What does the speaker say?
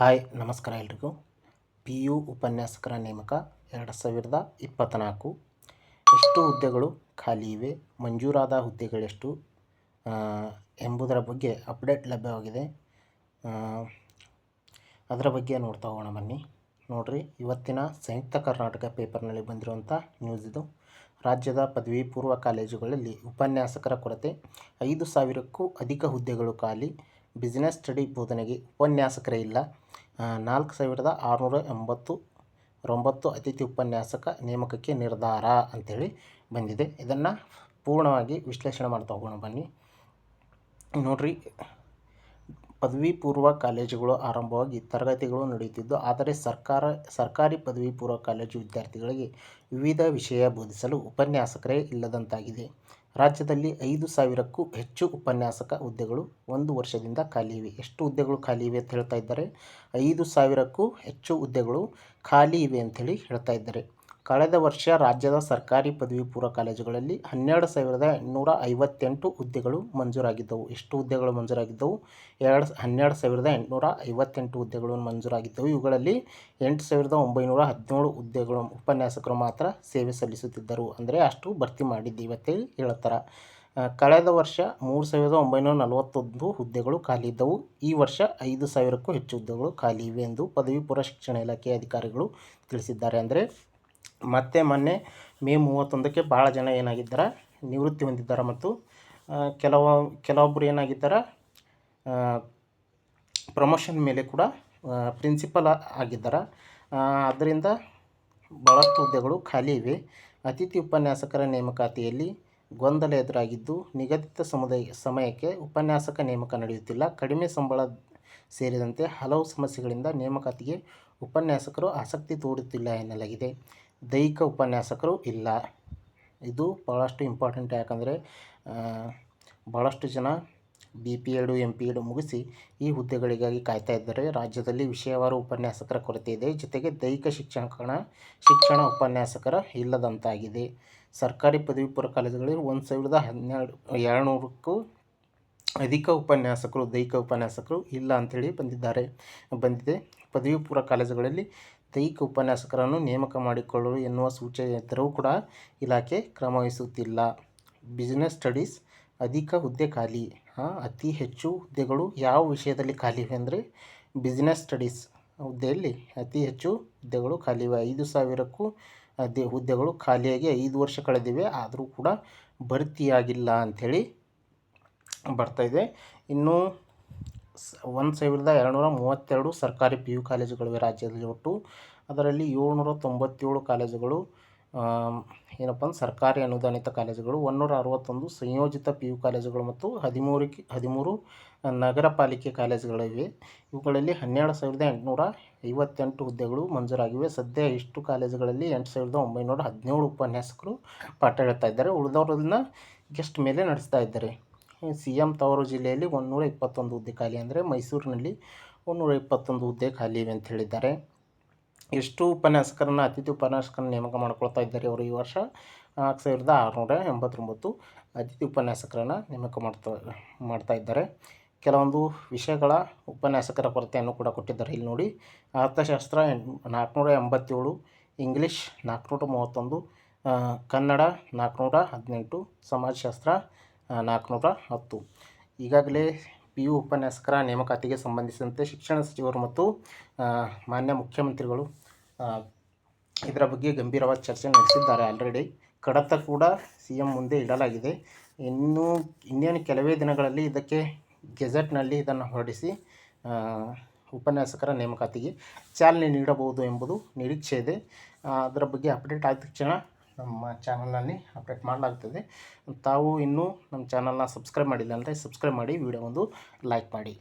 Hi, ನಮಸ್ಕಾರ ಎಲ್ರಿಗೂ. P U ಉಪನ್ಯಾಸಕರ ನೇಮಕ ಎರಡು ಸಾವಿರದ ಇಪ್ಪತ್ತ್ನಾಲ್ಕು ಎಷ್ಟು ಹುದ್ದೆಗಳು ಖಾಲಿ ಇವೆ, ಮಂಜೂರಾದ ಹುದ್ದೆಗಳೆಷ್ಟು? ಎಂಬುದರ ಬಗ್ಗೆ ಅಪ್ಡೇಟ್ ಲಭ್ಯವಾಗಿದೆ. ಅದರ ಬಗ್ಗೆ ನೋಡ್ತಾ ಹೋಗೋಣ ಬನ್ನಿ. ನೋಡಿರಿ, ಇವತ್ತಿನ ಸಂಯುಕ್ತ ಕರ್ನಾಟಕ ಪೇಪರ್ನಲ್ಲಿ ಬಂದಿರುವಂಥ ನ್ಯೂಸ್ ಇದು. ರಾಜ್ಯದ ಪದವಿ ಪೂರ್ವ ಕಾಲೇಜುಗಳಲ್ಲಿ ಉಪನ್ಯಾಸಕರ ಕೊರತೆ, ಐದು ಸಾವಿರಕ್ಕೂ ಅಧಿಕ ಹುದ್ದೆಗಳು ಖಾಲಿ. ಬಿಸಿನೆಸ್ ಸ್ಟಡಿ ಬೋಧನೆಗೆ ಉಪನ್ಯಾಸಕರೇ ಇಲ್ಲ. ನಾಲ್ಕು ಸಾವಿರದ ಆರುನೂರ ಎಂಬತ್ತು ಒಂಬತ್ತು ಅತಿಥಿ ಉಪನ್ಯಾಸಕ ನೇಮಕಕ್ಕೆ ನಿರ್ಧಾರ ಅಂಥೇಳಿ ಬಂದಿದೆ. ಇದನ್ನು ಪೂರ್ಣವಾಗಿ ವಿಶ್ಲೇಷಣೆ ಮಾಡ್ತಾ ಹೋಗೋಣ ಬನ್ನಿ. ನೋಡ್ರಿ ಪದವಿ ಪೂರ್ವ ಕಾಲೇಜುಗಳು ಆರಂಭವಾಗಿ ತರಗತಿಗಳು ನಡೆಯುತ್ತಿದ್ದು, ಆದರೆ ಸರ್ಕಾರ, ಸರ್ಕಾರಿ ಪದವಿ ಪೂರ್ವ ಕಾಲೇಜು ವಿದ್ಯಾರ್ಥಿಗಳಿಗೆ ವಿವಿಧ ವಿಷಯ ಬೋಧಿಸಲು ಉಪನ್ಯಾಸಕರೇ ಇಲ್ಲದಂತಾಗಿದೆ. ರಾಜ್ಯದಲ್ಲಿ ಐದು ಸಾವಿರಕ್ಕೂ ಹೆಚ್ಚು ಉಪನ್ಯಾಸಕ ಹುದ್ದೆಗಳು ಒಂದು ವರ್ಷದಿಂದ ಖಾಲಿ ಇವೆ. ಎಷ್ಟು ಹುದ್ದೆಗಳು ಖಾಲಿ ಇವೆ ಅಂತ ಹೇಳ್ತಾ ಇದ್ದಾರೆ? ಐದು ಸಾವಿರಕ್ಕೂ ಹೆಚ್ಚು ಹುದ್ದೆಗಳು ಖಾಲಿ ಇವೆ ಅಂಥೇಳಿ ಹೇಳ್ತಾ ಇದ್ದಾರೆ. ಕಳೆದ ವರ್ಷ ರಾಜ್ಯದ ಸರ್ಕಾರಿ ಪದವಿ ಪೂರ್ವ ಕಾಲೇಜುಗಳಲ್ಲಿ ಹನ್ನೆರಡು ಸಾವಿರದ ಎಂಟುನೂರ ಐವತ್ತೆಂಟು ಹುದ್ದೆಗಳು ಮಂಜೂರಾಗಿದ್ದವು. ಎಷ್ಟು ಹುದ್ದೆಗಳು ಮಂಜೂರಾಗಿದ್ದವು? ಎರಡು ಹನ್ನೆರಡು ಸಾವಿರದ ಎಂಟುನೂರ ಐವತ್ತೆಂಟು ಹುದ್ದೆಗಳು ಮಂಜೂರಾಗಿದ್ದವು. ಇವುಗಳಲ್ಲಿ ಎಂಟು ಸಾವಿರದ ಒಂಬೈನೂರ ಹದಿನೇಳು ಹುದ್ದೆಗಳು ಉಪನ್ಯಾಸಕರು ಮಾತ್ರ ಸೇವೆ ಸಲ್ಲಿಸುತ್ತಿದ್ದರು. ಅಂದರೆ ಅಷ್ಟು ಭರ್ತಿ ಮಾಡಿದ್ದು ಅಂತೇಳಿ ಹೇಳ್ತಾರೆ. ಕಳೆದ ವರ್ಷ ಮೂರು ಸಾವಿರದ ಒಂಬೈನೂರ ನಲವತ್ತೊಂದು ಹುದ್ದೆಗಳು ಖಾಲಿ ಇದ್ದವು. ಈ ವರ್ಷ ಐದು ಸಾವಿರಕ್ಕೂ ಹೆಚ್ಚು ಹುದ್ದೆಗಳು ಖಾಲಿ ಇವೆ ಎಂದು ಪದವಿ ಪೂರ್ವ ಶಿಕ್ಷಣ ಇಲಾಖೆ ಅಧಿಕಾರಿಗಳು ತಿಳಿಸಿದ್ದಾರೆ. ಅಂದರೆ ಮತ್ತೆ ಮೊನ್ನೆ ಮೇ ಮೂವತ್ತೊಂದಕ್ಕೆ ಭಾಳ ಜನ ಏನಾಗಿದ್ದಾರೆ, ನಿವೃತ್ತಿ ಹೊಂದಿದ್ದಾರೆ ಮತ್ತು ಕೆಲವು ಕೆಲವೊಬ್ಬರು ಏನಾಗಿದ್ದಾರೆ ಪ್ರಮೋಷನ್ ಮೇಲೆ ಕೂಡ ಪ್ರಿನ್ಸಿಪಲ್ ಆಗಿದ್ದಾರೆ. ಅದರಿಂದ ಭಾಳಷ್ಟು ಹುದ್ದೆಗಳು ಖಾಲಿ ಇವೆ. ಅತಿಥಿ ಉಪನ್ಯಾಸಕರ ನೇಮಕಾತಿಯಲ್ಲಿ ಗೊಂದಲ ಎದುರಾಗಿದ್ದು, ನಿಗದಿತ ಸಮುದಾಯ ಸಮಯಕ್ಕೆ ಉಪನ್ಯಾಸಕ ನೇಮಕ ನಡೆಯುತ್ತಿಲ್ಲ. ಕಡಿಮೆ ಸಂಬಳ ಸೇರಿದಂತೆ ಹಲವು ಸಮಸ್ಯೆಗಳಿಂದ ನೇಮಕಾತಿಗೆ ಉಪನ್ಯಾಸಕರು ಆಸಕ್ತಿ ತೋರುತ್ತಿಲ್ಲ ಎನ್ನಲಾಗಿದೆ. ದೈಹಿಕ ಉಪನ್ಯಾಸಕರು ಇಲ್ಲ. ಇದು ಭಾಳಷ್ಟು ಇಂಪಾರ್ಟೆಂಟ್ ಯಾಕಂದರೆ ಭಾಳಷ್ಟು ಜನ B P Ed M P Ed ಮುಗಿಸಿ ಈ ಹುದ್ದೆಗಳಿಗಾಗಿ ಕಾಯ್ತಾ ಇದ್ದಾರೆ. ರಾಜ್ಯದಲ್ಲಿ ವಿಷಯವಾರು ಉಪನ್ಯಾಸಕರ ಕೊರತೆ ಇದೆ. ಜೊತೆಗೆ ದೈಹಿಕ ಶಿಕ್ಷಣ ಶಿಕ್ಷಣ ಉಪನ್ಯಾಸಕರ ಇಲ್ಲದಂತಾಗಿದೆ. ಸರ್ಕಾರಿ ಪದವಿ ಪೂರ್ವ ಕಾಲೇಜುಗಳಲ್ಲಿ ಒಂದು ಸಾವಿರದ ಹನ್ನೆರಡು, ಎರಡುನೂರಕ್ಕೂ ಅಧಿಕ ಉಪನ್ಯಾಸಕರು, ದೈಹಿಕ ಉಪನ್ಯಾಸಕರು ಇಲ್ಲ ಅಂಥೇಳಿ ಬಂದಿದ್ದಾರೆ, ಬಂದಿದೆ. ಪದವಿ ಪೂರ್ವ ಕಾಲೇಜುಗಳಲ್ಲಿ ದೈಹಿಕ ಉಪನ್ಯಾಸಕರನ್ನು ನೇಮಕ ಮಾಡಿಕೊಳ್ಳಲು ಎನ್ನುವ ಸೂಚನೆ ಇದ್ದರೂ ಕೂಡ ಇಲಾಖೆ ಕ್ರಮವಹಿಸುತ್ತಿಲ್ಲ ಬಿಸಿನೆಸ್ ಸ್ಟಡೀಸ್ ಅಧಿಕ ಹುದ್ದೆ ಖಾಲಿ. ಅತಿ ಹೆಚ್ಚು ಹುದ್ದೆಗಳು ಯಾವ ವಿಷಯದಲ್ಲಿ ಖಾಲಿ ಇವೆ ಅಂದರೆ ಬಿಸಿನೆಸ್ ಸ್ಟಡೀಸ್ ಹುದ್ದೆಯಲ್ಲಿ ಅತಿ ಹೆಚ್ಚು ಹುದ್ದೆಗಳು ಖಾಲಿವೆ ಐದು ಸಾವಿರಕ್ಕೂ ಅದೇ ಹುದ್ದೆಗಳು ಖಾಲಿಯಾಗಿ ಐದು ವರ್ಷ ಕಳೆದಿವೆ, ಆದರೂ ಕೂಡ ಭರ್ತಿಯಾಗಿಲ್ಲ ಅಂಥೇಳಿ ಬರ್ತಾಯಿದೆ ಇನ್ನು ಒಂದು ಸಾವಿರದ ಎರಡುನೂರ ಮೂವತ್ತೆರಡು ಸರ್ಕಾರಿ ಪಿ ಯು ಕಾಲೇಜುಗಳಿವೆ ರಾಜ್ಯದಲ್ಲಿ ಒಟ್ಟು. ಅದರಲ್ಲಿ ಏಳ್ನೂರ ತೊಂಬತ್ತೇಳು ಕಾಲೇಜುಗಳು ಏನಪ್ಪ ಅಂದ್ರೆ ಸರ್ಕಾರಿ ಅನುದಾನಿತ ಕಾಲೇಜುಗಳು, ಒಂದೂರ ಅರವತ್ತೊಂದು ಸಂಯೋಜಿತ ಪಿ ಯು ಕಾಲೇಜುಗಳು ಮತ್ತು ಹದಿಮೂರು ಹದಿಮೂರು ನಗರ ಪಾಲಿಕೆ ಕಾಲೇಜುಗಳಿವೆ. ಇವುಗಳಲ್ಲಿ ಹನ್ನೆರಡು ಸಾವಿರದ ಎಂಟುನೂರ ಐವತ್ತೆಂಟು ಹುದ್ದೆಗಳು ಮಂಜೂರಾಗಿವೆ. ಸದ್ಯ ಇಷ್ಟು ಕಾಲೇಜುಗಳಲ್ಲಿ ಎಂಟು ಸಾವಿರದ ಒಂಬೈನೂರ ಹದಿನೇಳು ಉಪನ್ಯಾಸಕರು ಪಾಠ ಹೇಳ್ತಾ ಇದ್ದಾರೆ. ಉಳಿದವರನ್ನ ಗೆಸ್ಟ್ ಮೇಲೆ ನಡೆಸ್ತಾ ಇದ್ದಾರೆ. ಸಿ ಎಂ ತವರು ಜಿಲ್ಲೆಯಲ್ಲಿ ಒಂದುನೂರ ಇಪ್ಪತ್ತೊಂದು ಹುದ್ದೆ ಖಾಲಿ ಅಂದರೆ ಮೈಸೂರಿನಲ್ಲಿ ಒಂದುನೂರ ಇಪ್ಪತ್ತೊಂದು ಹುದ್ದೆ ಖಾಲಿ ಇವೆ ಅಂತ ಹೇಳಿದ್ದಾರೆ. ಎಷ್ಟು ಉಪನ್ಯಾಸಕರನ್ನು, ಅತಿಥಿ ಉಪನ್ಯಾಸಕರನ್ನು ನೇಮಕ ಮಾಡ್ಕೊಳ್ತಾ ಇದ್ದಾರೆ ಅವರು ಈ ವರ್ಷ? ನಾಲ್ಕು ಸಾವಿರದ ಆರುನೂರ ಎಂಬತ್ತೊಂಬತ್ತು ಅತಿಥಿ ಉಪನ್ಯಾಸಕರನ್ನು ನೇಮಕ ಮಾಡ್ತಾ ಮಾಡ್ತಾ ಇದ್ದಾರೆ. ಕೆಲವೊಂದು ವಿಷಯಗಳ ಉಪನ್ಯಾಸಕರ ಕೊರತೆಯನ್ನು ಕೂಡ ಕೊಟ್ಟಿದ್ದಾರೆ ಇಲ್ಲಿ ನೋಡಿ. ಅರ್ಥಶಾಸ್ತ್ರ ನಾಲ್ಕುನೂರ ಎಂಬತ್ತೇಳು, ಇಂಗ್ಲೀಷ್ ನಾಲ್ಕುನೂರ ಮೂವತ್ತೊಂದು ಕನ್ನಡ ನಾಲ್ಕುನೂರ ಹದಿನೆಂಟು, ಸಮಾಜಶಾಸ್ತ್ರ ನಾಲ್ಕುನೂರ ಹತ್ತು ಈಗಾಗಲೇ ಪಿ ಯು ಉಪನ್ಯಾಸಕರ ನೇಮಕಾತಿಗೆ ಸಂಬಂಧಿಸಿದಂತೆ ಶಿಕ್ಷಣ ಸಚಿವರು ಮತ್ತು ಮಾನ್ಯ ಮುಖ್ಯಮಂತ್ರಿಗಳು ಇದರ ಬಗ್ಗೆ ಗಂಭೀರವಾಗಿ ಚರ್ಚೆ ನಡೆಸಿದ್ದಾರೆ ಆಲ್ರೆಡಿ. ಕಡತ ಕೂಡ ಸಿ ಎಂ ಮುಂದೆ ಇಡಲಾಗಿದೆ. ಇನ್ನೂ, ಇನ್ನೇನು ಕೆಲವೇ ದಿನಗಳಲ್ಲಿ ಇದಕ್ಕೆ ಗೆಜೆಟ್ನಲ್ಲಿ ಇದನ್ನು ಹೊರಡಿಸಿ ಉಪನ್ಯಾಸಕರ ನೇಮಕಾತಿಗೆ ಚಾಲನೆ ನೀಡಬಹುದು ಎಂಬುದು ನಿರೀಕ್ಷೆ ಇದೆ. ಅದರ ಬಗ್ಗೆ ಅಪ್ಡೇಟ್ ಆದ ತಕ್ಷಣ ನಮ್ಮ ಚಾನಲ್ನಲ್ಲಿ ಅಪ್ಡೇಟ್ ಮಾಡಲಾಗ್ತದೆ. ತಾವು ಇನ್ನೂ ನಮ್ಮ ಚಾನಲ್ನ ಸಬ್ಸ್ಕ್ರೈಬ್ ಮಾಡಿಲ್ಲ ಅಂದರೆ ಸಬ್ಸ್ಕ್ರೈಬ್ ಮಾಡಿ, ವಿಡಿಯೋ ಒಂದು ಲೈಕ್ ಮಾಡಿ.